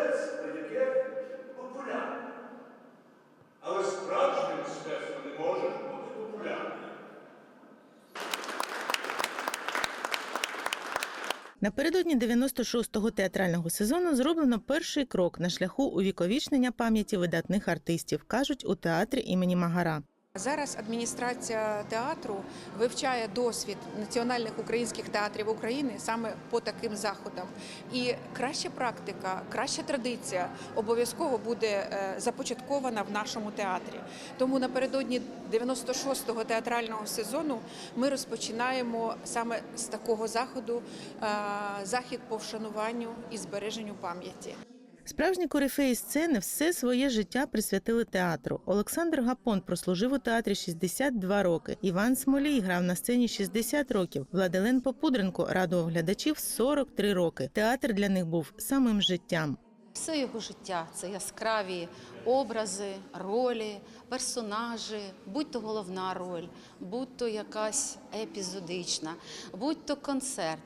мистецтво, популярне. Але справжнє мистецтво не може бути популярним. Напередодні 96-го театрального сезону зроблено перший крок на шляху увіковічнення пам'яті видатних артистів, кажуть у театрі імені Магара. Зараз адміністрація театру вивчає досвід національних українських театрів України саме по таким заходам. І краща практика, краща традиція обов'язково буде е, започаткована в нашому театрі. Тому напередодні 96-го театрального сезону ми розпочинаємо саме з такого заходу е, захід по вшануванню і збереженню пам'яті. Справжні корифеї сцени все своє життя присвятили театру. Олександр Гапон прослужив у театрі 62 роки. Іван Смолій грав на сцені 60 років. Владилен Попудренко радував глядачів 43 роки. Театр для них був самим життям. Все його життя це яскраві образи, ролі, персонажі, будь то головна роль, будь то якась епізодична, будь то концерт.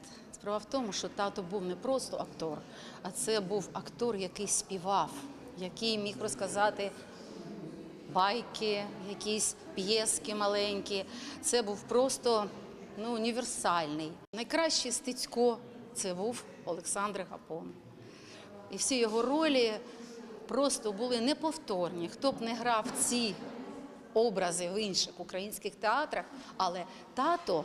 Справа в тому, що тато був не просто актор, а це був актор, який співав, який міг розказати байки, якісь п'єски маленькі. Це був просто ну, універсальний. Найкращий стицько це був Олександр Гапон. І всі його ролі просто були неповторні. Хто б не грав ці образи в інших українських театрах, але тато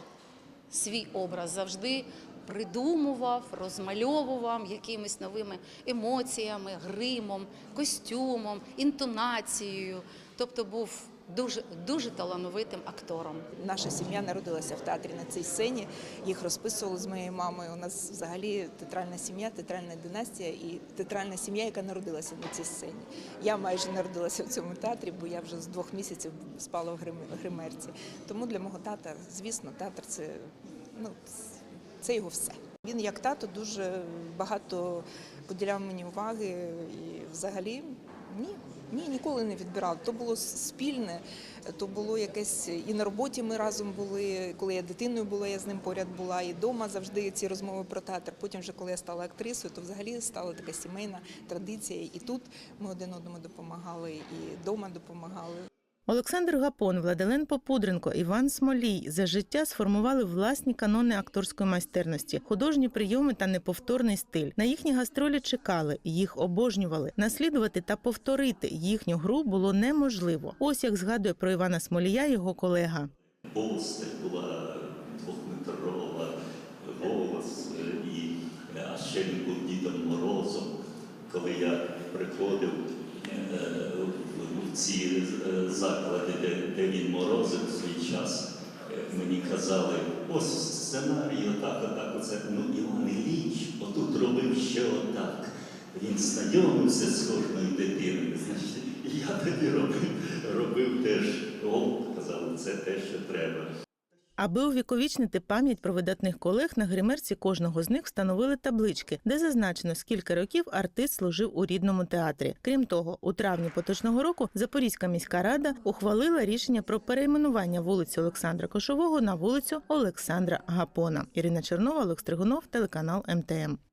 свій образ завжди придумував, розмальовував якимись новими емоціями, гримом, костюмом, інтонацією. Тобто був дуже, дуже талановитим актором. Наша сім'я народилася в театрі на цій сцені. Їх розписували з моєю мамою. У нас взагалі театральна сім'я, театральна династія і театральна сім'я, яка народилася на цій сцені. Я майже народилася в цьому театрі, бо я вже з двох місяців спала в грим- гримерці. Тому для мого тата, звісно, театр це ну це його все. Він як тато дуже багато поділяв мені уваги і взагалі ні. Ні, ніколи не відбирав. То було спільне, то було якесь і на роботі ми разом були. Коли я дитиною була, я з ним поряд була, і вдома завжди ці розмови про театр. Потім, вже коли я стала актрисою, то взагалі стала така сімейна традиція. І тут ми один одному допомагали, і вдома допомагали. Олександр Гапон, Владилен Попудренко, Іван Смолій за життя сформували власні канони акторської майстерності, художні прийоми та неповторний стиль. На їхні гастролі чекали, їх обожнювали. Наслідувати та повторити їхню гру було неможливо. Ось як згадує про Івана Смолія його колега. Постать була двохметрова, голос е, і а ще він був Дідом Морозом. Коли я приходив е, в ці е, заклади, де, де він морозив свій час, е, мені казали, ось сценарій, отак, отак, оце. Ну, Іван Ілліч отут робив ще отак. Він знайомився з кожною дитиною. Я тоді робив, робив теж, о, казали, це те, що треба. Аби увіковічнити пам'ять про видатних колег, на гримерці кожного з них встановили таблички, де зазначено, скільки років артист служив у рідному театрі. Крім того, у травні поточного року Запорізька міська рада ухвалила рішення про перейменування вулиці Олександра Кошового на вулицю Олександра Гапона. Ірина Чернова, Олег Стригунов, телеканал МТМ.